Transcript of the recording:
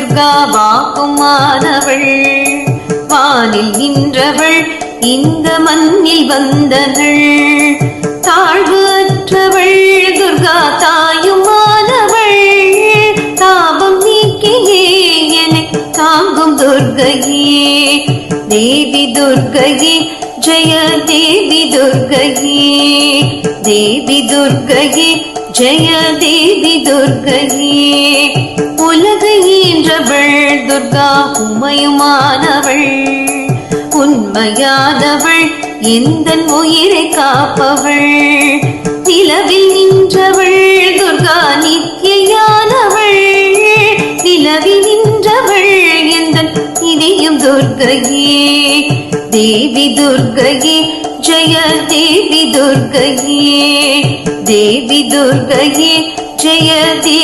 துர்கா வாக்குமானவள் வானில் நின்றவள் இந்த மண்ணில் வந்தவள் தாழ்வு அற்றவள் துர்கா தாயுமானவள். தாபம் நீக்கியே என தாங்கும் துர்கையே. தேவி துர்கையே ஜய தேவி துர்கையே. தேவி துர்கையே ஜய தேவி துர்கையே. உலகை அவள் துர்கா உமையுமானவள். உண்மையானவள் எந்த உயிரை காப்பவள்? நிலவில் நின்றவள் துர்கா நித்தியானவள் நிலவில் நின்றவள் எந்த இதையும் துர்கையே? தேவி துர்கையே ஜய தேவி துர்கையே. தேவி துர்கையே ஜெய தேவி